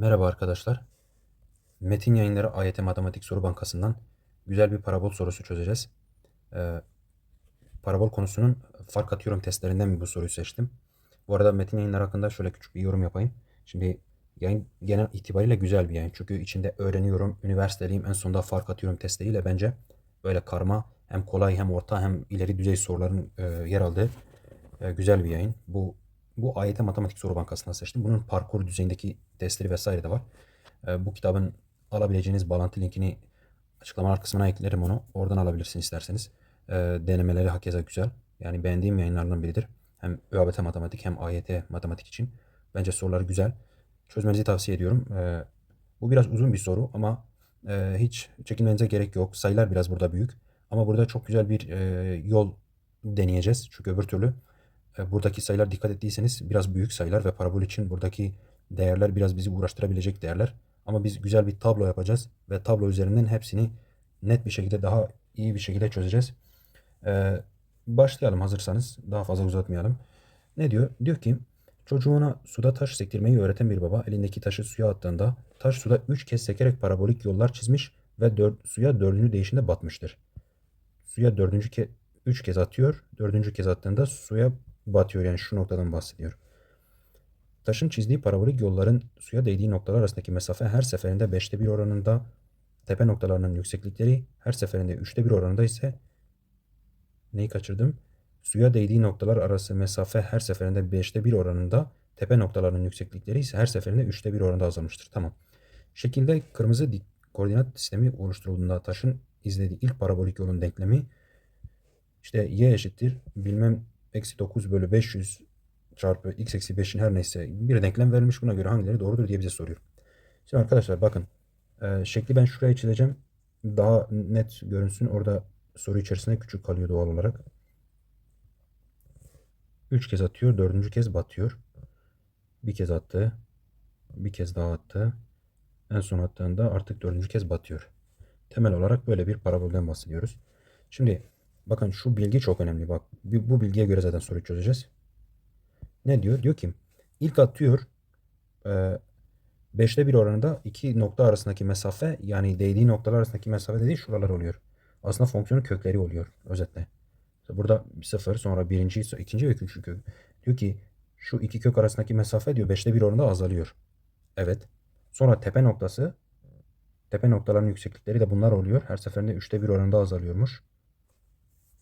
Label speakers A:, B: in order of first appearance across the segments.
A: Merhaba arkadaşlar. Metin Yayınları AYT Matematik Soru Bankası'ndan güzel bir parabol sorusu çözeceğiz. Ee, parabol konusunun fark atıyorum testlerinden bu soruyu seçtim. Bu arada Metin Yayınları hakkında şöyle küçük bir yorum yapayım. Şimdi yayın genel itibariyle güzel bir yayın. Çünkü içinde öğreniyorum, üniversiteliyim, en sonunda fark atıyorum testleriyle bence böyle karma hem kolay hem orta hem ileri düzey soruların e, yer aldığı e, güzel bir yayın. Bu bu AYT Matematik Soru Bankası'ndan seçtim. Bunun parkur düzeyindeki testleri vesaire de var. E, bu kitabın alabileceğiniz bağlantı linkini açıklamalar kısmına eklerim onu. Oradan alabilirsiniz isterseniz. E, denemeleri hakeza güzel. Yani beğendiğim yayınlardan biridir. Hem ÖABT Matematik hem AYT Matematik için. Bence soruları güzel. Çözmenizi tavsiye ediyorum. E, bu biraz uzun bir soru ama e, hiç çekinmenize gerek yok. Sayılar biraz burada büyük. Ama burada çok güzel bir e, yol deneyeceğiz. Çünkü öbür türlü buradaki sayılar dikkat ettiyseniz biraz büyük sayılar ve parabol için buradaki değerler biraz bizi uğraştırabilecek değerler. Ama biz güzel bir tablo yapacağız ve tablo üzerinden hepsini net bir şekilde daha iyi bir şekilde çözeceğiz. Ee, başlayalım hazırsanız. Daha fazla uzatmayalım. Ne diyor? Diyor ki çocuğuna suda taş sektirmeyi öğreten bir baba elindeki taşı suya attığında taş suda 3 kez sekerek parabolik yollar çizmiş ve dört, suya dördüncü değişinde batmıştır. Suya dördüncü ke 3 kez atıyor. Dördüncü kez attığında suya batıyor. Yani şu noktadan bahsediyor. Taşın çizdiği parabolik yolların suya değdiği noktalar arasındaki mesafe her seferinde 5'te 1 oranında, tepe noktalarının yükseklikleri her seferinde 3'te 1 oranında ise neyi kaçırdım? Suya değdiği noktalar arası mesafe her seferinde 5'te 1 oranında, tepe noktalarının yükseklikleri ise her seferinde 3'te 1 oranında azalmıştır. Tamam. Şekilde kırmızı dik koordinat sistemi oluşturulduğunda taşın izlediği ilk parabolik yolun denklemi işte y eşittir bilmem eksi 9 bölü 500 çarpı x eksi 5'in her neyse bir denklem verilmiş. Buna göre hangileri doğrudur diye bize soruyor. Şimdi arkadaşlar bakın e, şekli ben şuraya çizeceğim. Daha net görünsün. Orada soru içerisinde küçük kalıyor doğal olarak. 3 kez atıyor. Dördüncü kez batıyor. Bir kez attı. Bir kez daha attı. En son attığında artık dördüncü kez batıyor. Temel olarak böyle bir parabolden bahsediyoruz. Şimdi bakın şu bilgi çok önemli. Bak bu bilgiye göre zaten soruyu çözeceğiz. Ne diyor? Diyor ki ilk atıyor e, 5'te 1 oranında iki nokta arasındaki mesafe yani değdiği noktalar arasındaki mesafe dediği şuralar oluyor. Aslında fonksiyonun kökleri oluyor özetle. Burada 0 sonra birinci, ikinci ve üçüncü kök. Diyor ki şu iki kök arasındaki mesafe diyor 5'te 1 oranında azalıyor. Evet. Sonra tepe noktası tepe noktaların yükseklikleri de bunlar oluyor. Her seferinde 3'te 1 oranında azalıyormuş.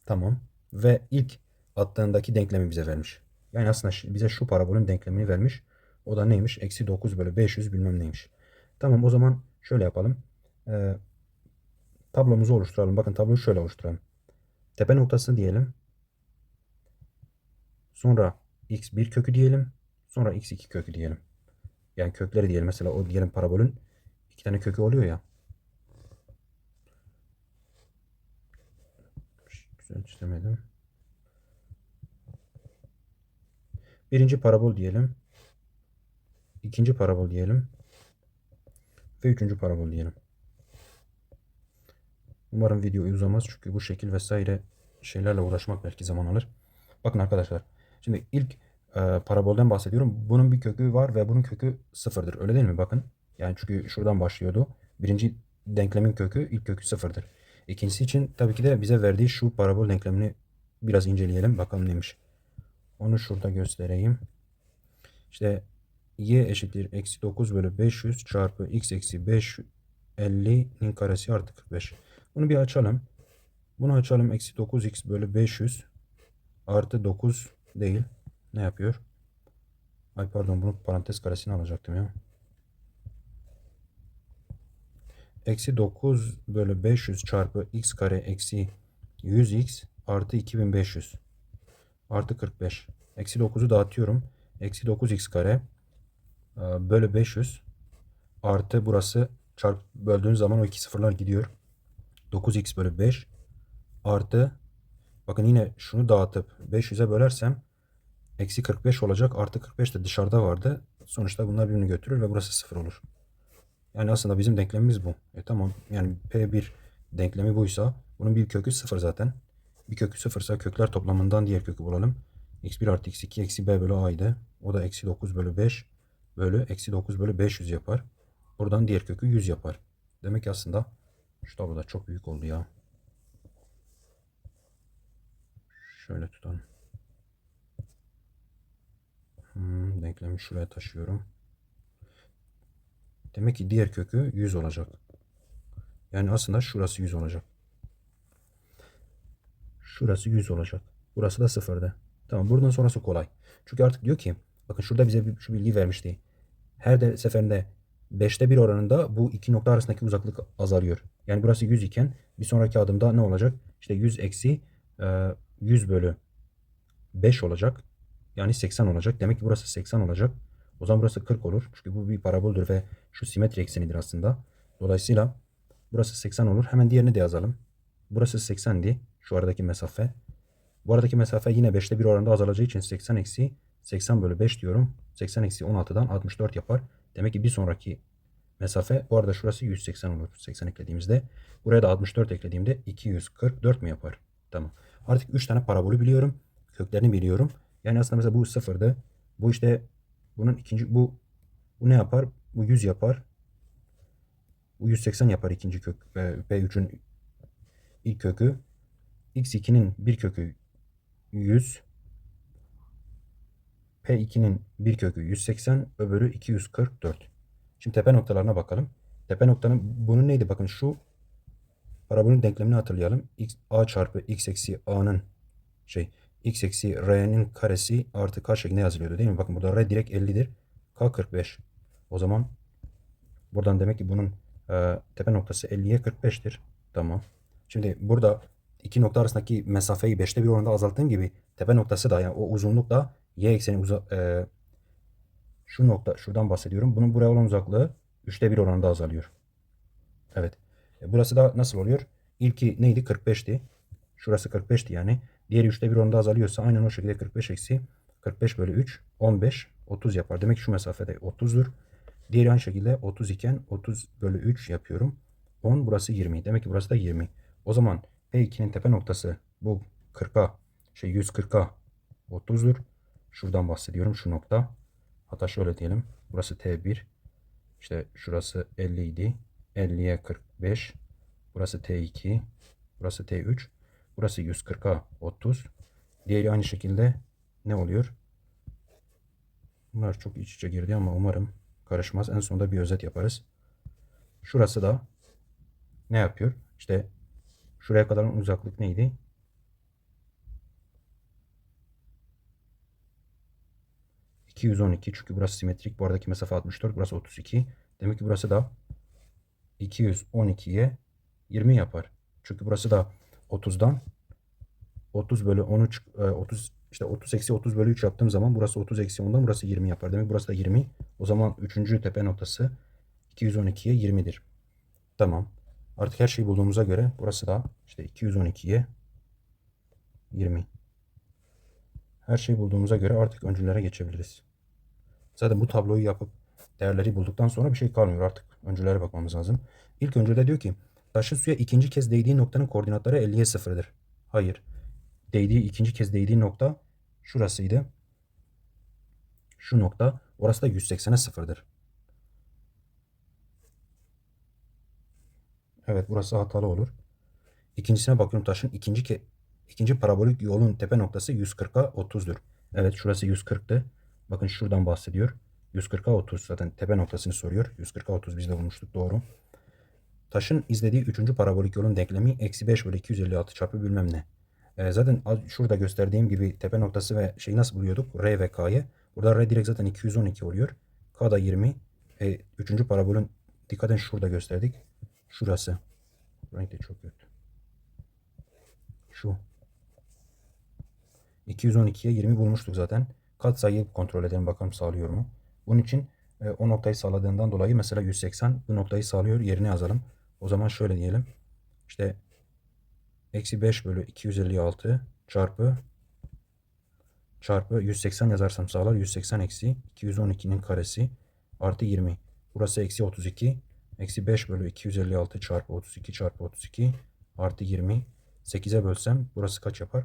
A: Tamam. Ve ilk attığındaki denklemi bize vermiş. Yani aslında bize şu parabolün denklemini vermiş. O da neymiş? Eksi 9 bölü 500 bilmem neymiş. Tamam o zaman şöyle yapalım. Ee, tablomuzu oluşturalım. Bakın tabloyu şöyle oluşturalım. Tepe noktasını diyelim. Sonra x1 kökü diyelim. Sonra x2 kökü diyelim. Yani kökleri diyelim. Mesela o diyelim parabolün iki tane kökü oluyor ya. Güzel çizemedim. Birinci parabol diyelim. ikinci parabol diyelim. Ve üçüncü parabol diyelim. Umarım video uzamaz çünkü bu şekil vesaire şeylerle uğraşmak belki zaman alır. Bakın arkadaşlar. Şimdi ilk e, parabolden bahsediyorum. Bunun bir kökü var ve bunun kökü sıfırdır. Öyle değil mi? Bakın. Yani çünkü şuradan başlıyordu. Birinci denklemin kökü ilk kökü sıfırdır. İkincisi için tabii ki de bize verdiği şu parabol denklemini biraz inceleyelim. Bakalım neymiş. Onu şurada göstereyim. İşte y eşittir eksi 9 bölü 500 çarpı x eksi 5 50'nin karesi artı 45. Bunu bir açalım. Bunu açalım. Eksi 9x bölü 500 artı 9 değil. Ne yapıyor? Ay pardon bunu parantez karesini alacaktım ya. Eksi 9 bölü 500 çarpı x kare eksi 100x artı 2500 artı 45. Eksi 9'u dağıtıyorum. Eksi 9x kare e, bölü 500 artı burası çarp böldüğün zaman o iki sıfırlar gidiyor. 9x bölü 5 artı bakın yine şunu dağıtıp 500'e bölersem eksi 45 olacak. Artı 45 de dışarıda vardı. Sonuçta bunlar birbirini götürür ve burası sıfır olur. Yani aslında bizim denklemimiz bu. E tamam yani P1 denklemi buysa bunun bir kökü sıfır zaten. Bir kökü sıfırsa kökler toplamından diğer kökü bulalım. x1 artı x2 eksi b bölü a'ydı. O da eksi 9 bölü 5 bölü eksi 9 bölü 500 yapar. Buradan diğer kökü 100 yapar. Demek ki aslında şu tabloda çok büyük oldu ya. Şöyle tutalım. Hmm, denklemi şuraya taşıyorum. Demek ki diğer kökü 100 olacak. Yani aslında şurası 100 olacak. Şurası 100 olacak. Burası da sıfırda. Tamam buradan sonrası kolay. Çünkü artık diyor ki bakın şurada bize bir, şu bilgi vermişti. Her de seferinde 5'te 1 oranında bu iki nokta arasındaki uzaklık azalıyor. Yani burası 100 iken bir sonraki adımda ne olacak? İşte 100 eksi e, 100 bölü 5 olacak. Yani 80 olacak. Demek ki burası 80 olacak. O zaman burası 40 olur. Çünkü bu bir paraboldür ve şu simetri eksenidir aslında. Dolayısıyla burası 80 olur. Hemen diğerini de yazalım. Burası 80'di. Şu aradaki mesafe. Bu aradaki mesafe yine 5'te 1 oranda azalacağı için 80 eksi 80 bölü 5 diyorum. 80 eksi 16'dan 64 yapar. Demek ki bir sonraki mesafe bu arada şurası 180 olur. 80 eklediğimizde. Buraya da 64 eklediğimde 244 mi yapar? Tamam. Artık 3 tane parabolü biliyorum. Köklerini biliyorum. Yani aslında mesela bu sıfırdı. Bu işte bunun ikinci bu bu ne yapar? Bu 100 yapar. Bu 180 yapar ikinci kök. P3'ün ilk kökü. X2'nin bir kökü 100. P2'nin bir kökü 180, öbürü 244. Şimdi tepe noktalarına bakalım. Tepe noktanın bunun neydi? Bakın şu parabolün denklemini hatırlayalım. X, A çarpı X eksi A'nın şey X eksi R'nin karesi artı K şeklinde yazılıyordu değil mi? Bakın burada R direkt 50'dir. K 45. O zaman buradan demek ki bunun e, tepe noktası 50'ye 45'tir. Tamam. Şimdi burada iki nokta arasındaki mesafeyi 5'te 1 oranında azalttığım gibi tepe noktası da yani o uzunluk da y ekseni uza, e, şu nokta şuradan bahsediyorum. Bunun buraya olan uzaklığı 3'te 1 oranında azalıyor. Evet. E, burası da nasıl oluyor? İlki neydi? 45'ti. Şurası 45'ti yani. Diğeri 3'te 1 oranında azalıyorsa aynen o şekilde 45 eksi 45 bölü 3 15 30 yapar. Demek ki şu mesafede 30'dur. Diğeri aynı şekilde 30 iken 30 bölü 3 yapıyorum. 10 burası 20. Demek ki burası da 20. O zaman P2'nin tepe noktası bu 40'a şey 140'a 30'dur. Şuradan bahsediyorum şu nokta. Hatta şöyle diyelim. Burası T1. İşte şurası 50 idi. 50'ye 45. Burası T2. Burası T3. Burası 140'a 30. Diğeri aynı şekilde ne oluyor? Bunlar çok iç içe girdi ama umarım karışmaz. En sonunda bir özet yaparız. Şurası da ne yapıyor? İşte şuraya kadar uzaklık neydi? 212 çünkü burası simetrik. Bu aradaki mesafe 64. Burası 32. Demek ki burası da 212'ye 20 yapar. Çünkü burası da 30'dan 30 bölü 13 30 işte 30 eksi 30 bölü 3 yaptığım zaman burası 30 eksi 10'dan burası 20 yapar. Demek burası da 20. O zaman 3. tepe noktası 212'ye 20'dir. Tamam. Artık her şeyi bulduğumuza göre burası da işte 212'ye 20. Her şeyi bulduğumuza göre artık öncüllere geçebiliriz. Zaten bu tabloyu yapıp değerleri bulduktan sonra bir şey kalmıyor artık. Öncülere bakmamız lazım. İlk öncülde diyor ki taşın suya ikinci kez değdiği noktanın koordinatları 50'ye 0'dır. Hayır. Değdiği ikinci kez değdiği nokta şurasıydı. Şu nokta. Orası da 180'e 0'dır. Evet burası hatalı olur. İkincisine bakıyorum taşın ikinci ke ikinci parabolik yolun tepe noktası 140'a 30'dur. Evet şurası 140'tı. Bakın şuradan bahsediyor. 140'a 30 zaten tepe noktasını soruyor. 140'a 30 biz de bulmuştuk doğru. Taşın izlediği 3. parabolik yolun denklemi eksi 5 bölü 256 çarpı bilmem ne. E, zaten şurada gösterdiğim gibi tepe noktası ve şeyi nasıl buluyorduk? R ve K'yı. Burada R direkt zaten 212 oluyor. K da 20. E, 3. parabolün dikkaten şurada gösterdik. Şurası. Renk de çok kötü. Şu. 212'ye 20 bulmuştuk zaten. Katsayıyı kontrol edelim bakalım sağlıyor mu? Bunun için e, o noktayı sağladığından dolayı mesela 180 bu noktayı sağlıyor yerine yazalım. O zaman şöyle diyelim. İşte eksi 5 bölü 256 çarpı çarpı 180 yazarsam sağlar. 180 eksi 212'nin karesi artı 20. Burası eksi 32. Eksi 5 bölü 256 çarpı 32 çarpı 32 artı 20. 8'e bölsem burası kaç yapar?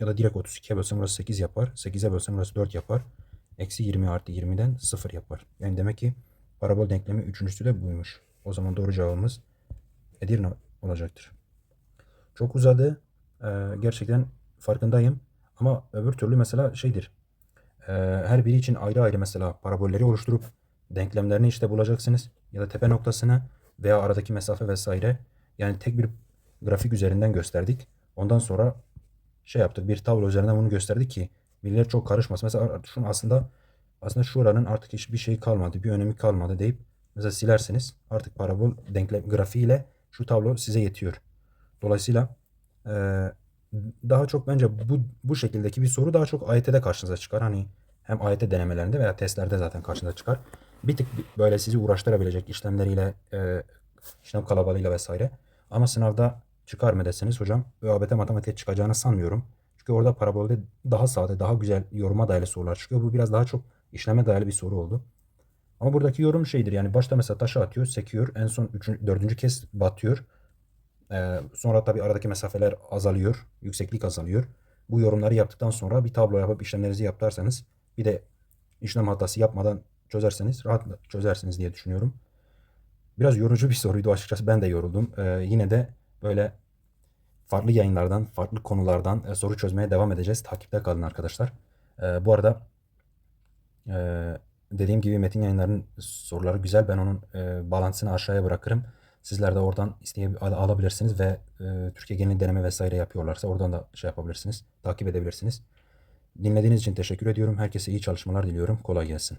A: Ya da direkt 32'ye bölsem burası 8 yapar. 8'e bölsem burası 4 yapar. Eksi 20 artı 20'den 0 yapar. Yani demek ki parabol denklemi üçüncüsü de buymuş. O zaman doğru cevabımız Edirne olacaktır. Çok uzadı. Ee, gerçekten farkındayım. Ama öbür türlü mesela şeydir. Ee, her biri için ayrı ayrı mesela parabolleri oluşturup denklemlerini işte bulacaksınız. Ya da tepe noktasını veya aradaki mesafe vesaire. Yani tek bir grafik üzerinden gösterdik. Ondan sonra şey yaptık. Bir tablo üzerinden bunu gösterdik ki bilgiler çok karışmasın. Mesela şunu aslında aslında şuranın artık hiçbir şey kalmadı, bir önemi kalmadı deyip mesela silerseniz artık parabol denklem grafiğiyle şu tablo size yetiyor. Dolayısıyla eee, daha çok bence bu bu şekildeki bir soru daha çok AYT'de karşınıza çıkar. Hani hem AYT denemelerinde veya testlerde zaten karşınıza çıkar. Bir tık böyle sizi uğraştırabilecek işlemleriyle, eee, işlem kalabalığıyla vesaire. Ama sınavda çıkar mı deseniz hocam ÖABT matematik çıkacağını sanmıyorum. Çünkü orada parabolde daha sade, daha güzel yoruma dayalı sorular çıkıyor. Bu biraz daha çok işleme dayalı bir soru oldu. Ama buradaki yorum şeydir yani başta mesela taşı atıyor, sekiyor. En son üçüncü, dördüncü kez batıyor. Ee, sonra tabii aradaki mesafeler azalıyor. Yükseklik azalıyor. Bu yorumları yaptıktan sonra bir tablo yapıp işlemlerinizi yaparsanız bir de işlem hatası yapmadan çözerseniz rahat çözersiniz diye düşünüyorum. Biraz yorucu bir soruydu açıkçası. Ben de yoruldum. Ee, yine de böyle farklı yayınlardan, farklı konulardan e, soru çözmeye devam edeceğiz. Takipte kalın arkadaşlar. Ee, bu arada e, dediğim gibi metin yayınlarının soruları güzel. Ben onun e, bağlantısını aşağıya bırakırım. Sizler de oradan isteyip al- alabilirsiniz ve e, Türkiye genel deneme vesaire yapıyorlarsa oradan da şey yapabilirsiniz, takip edebilirsiniz. Dinlediğiniz için teşekkür ediyorum. Herkese iyi çalışmalar diliyorum. Kolay gelsin.